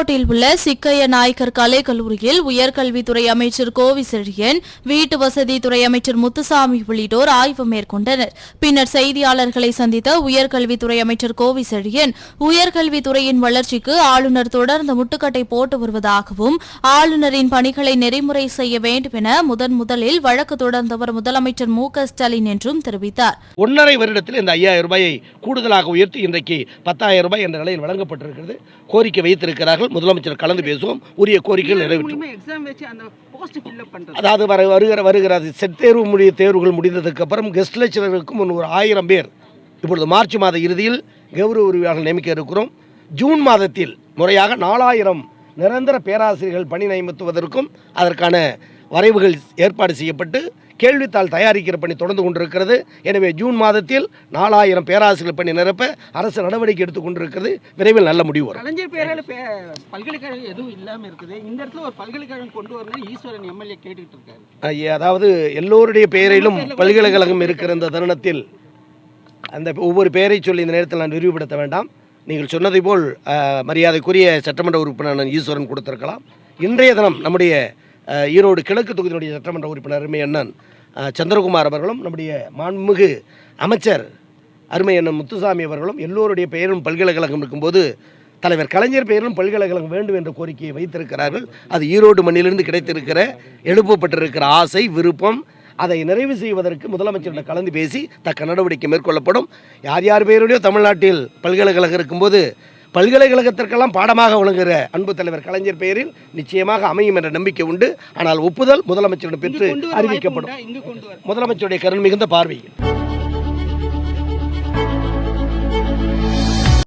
ஈரோட்டில் உள்ள சிக்கைய நாயக்கர் கலைக்கல்லூரியில் உயர்கல்வித்துறை அமைச்சர் கோவி செழியன் வீட்டு வசதித்துறை அமைச்சர் முத்துசாமி உள்ளிட்டோர் ஆய்வு மேற்கொண்டனர். பின்னர் செய்தியாளர்களை சந்தித்த உயர்கல்வித்துறை அமைச்சர் கோவி செழியன் உயர்கல்வித்துறையின் வளர்ச்சிக்கு ஆளுநர் தொடர்ந்து முட்டுக்கட்டை போட்டு வருவதாகவும் ஆளுநரின் பணிகளை நெறிமுறை செய்ய வேண்டும் என முதன் முதலில் வழக்கு தொடர்ந்தவர் முதலமைச்சர் மு க ஸ்டாலின் என்றும் தெரிவித்தார். ஒன்றரை வருடத்தில் இந்த ஐயாயிரம் ரூபாயை கூடுதலாக உயர்த்தி இன்றைக்கு பத்தாயிரம் ரூபாய் என்ற நிலையில் வழங்கப்பட்டிருக்கிறது. கோரிக்கை வைத்திருக்கிறார்கள். முதலமைச்சர் கலந்து பேசுவோம் உரிய கோரிக்கைகள் நிறைவேற்றும் அதாவது வர வருகிற வருகிறது செட் தேர்வு முடிய தேர்வுகள் முடிந்ததுக்கு அப்புறம் கெஸ்ட் லெக்சரருக்கும் ஒரு ஆயிரம் பேர். இப்பொழுது மார்ச் மாத இறுதியில் கௌரவ உரிமையாளர் நியமிக்க இருக்கிறோம். ஜூன் மாதத்தில் முறையாக நாலாயிரம் நிரந்தர பேராசிரியர்கள் பணி நியமித்துவதற்கும் அதற்கான வரைவுகள் ஏற்பாடு செய்யப்பட்டு கேள்வித்தாள் தயாரிக்கிற பணி தொடர்ந்து கொண்டிருக்கிறது. எனவே ஜூன் மாதத்தில் நாலாயிரம் பேராசிரியர் பணி நிரப்ப அரசு நடவடிக்கை எடுத்துக் கொண்டிருக்கிறது. விரைவில் நல்ல முடிவு வரும். கலைஞர் பேரால பல்கலைக்கழகம் எதுவும் இல்லாம இருக்குது. இந்த இடத்துல ஒரு பல்கலைக்கழகம் கொண்டு வரணும் ஈஸ்வரன் எம்எல்ஏ கேட்டுக்கிட்டு இருக்காரு. அதாவது எல்லோருடைய பெயரிலும் பல்கலைக்கழகம் இருக்கிற இந்த தருணத்தில் அந்த ஒவ்வொரு பெயரை சொல்லி இந்த நேரத்தில் நான் விரிவுபடுத்த வேண்டாம். நீங்கள் சொன்னதை போல் மரியாதைக்குரிய சட்டமன்ற உறுப்பினர் ஈஸ்வரன் கொடுத்திருக்கலாம். இன்றைய தினம் நம்முடைய ஈரோடு கிழக்கு தொகுதியினுடைய சட்டமன்ற உறுப்பினர் அருமை அண்ணன் சந்திரகுமார் அவர்களும் நம்முடைய மாண்புமிகு அமைச்சர் அருமை அண்ணன் முத்துசாமி அவர்களும் எல்லோருடைய பெயரும் பல்கலைக்கழகம் இருக்கும்போது தலைவர் கலைஞர் பெயரிலும் பல்கலைக்கழகம் வேண்டும் என்ற கோரிக்கையை வைத்திருக்கிறார்கள். அது ஈரோடு மண்ணிலிருந்து கிடைத்திருக்கிற எழுப்பப்பட்டிருக்கிற ஆசை விருப்பம் அதை நிறைவு செய்வதற்கு முதலமைச்சரிடம் கலந்து பேசி தக்க நடவடிக்கை மேற்கொள்ளப்படும். யார் யார் பெயருடையோ தமிழ்நாட்டில் பல்கலைக்கழகம் இருக்கும்போது பல்கலைக்கழகத்திற்கெல்லாம் பாடமாக விளங்குகிற அன்பு தலைவர் கலைஞர் பெயரில் நிச்சயமாக அமையும் என்ற நம்பிக்கை உண்டு. ஆனால் ஒப்புதல் முதலமைச்சரிடம் பெற்று அறிவிக்கப்படும். முதலமைச்சருடைய கருண் மிகுந்த பார்வை